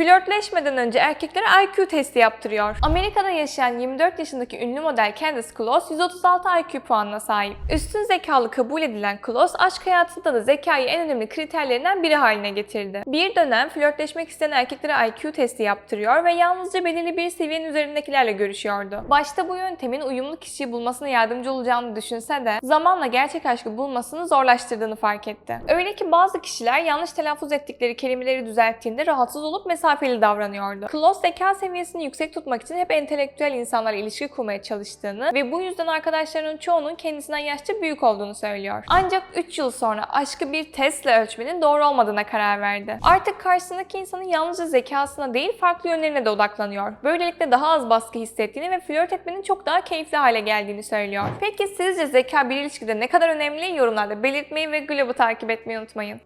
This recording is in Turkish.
Flörtleşmeden önce erkeklere IQ testi yaptırıyor. Amerika'da yaşayan 24 yaşındaki ünlü model Candace Close 136 IQ puanına sahip. Üstün zekalı kabul edilen Close, aşk hayatında da zekayı en önemli kriterlerinden biri haline getirdi. Bir dönem flörtleşmek isteyen erkeklere IQ testi yaptırıyor ve yalnızca belirli bir seviyenin üzerindekilerle görüşüyordu. Başta bu yöntemin uyumlu kişiyi bulmasına yardımcı olacağını düşünse de zamanla gerçek aşkı bulmasını zorlaştırdığını fark etti. Öyle ki bazı kişiler yanlış telaffuz ettikleri kelimeleri düzelttiğinde rahatsız olup mesafeli davranıyordu. Close zeka seviyesini yüksek tutmak için hep entelektüel insanlarla ilişki kurmaya çalıştığını ve bu yüzden arkadaşlarının çoğunun kendisinden yaşça büyük olduğunu söylüyor. Ancak 3 yıl sonra aşkı bir testle ölçmenin doğru olmadığına karar verdi. Artık karşısındaki insanın yalnızca zekasına değil farklı yönlerine de odaklanıyor. Böylelikle daha az baskı hissettiğini ve flört etmenin çok daha keyifli hale geldiğini söylüyor. Peki sizce zeka bir ilişkide ne kadar önemli? Yorumlarda belirtmeyi ve Glob'u takip etmeyi unutmayın.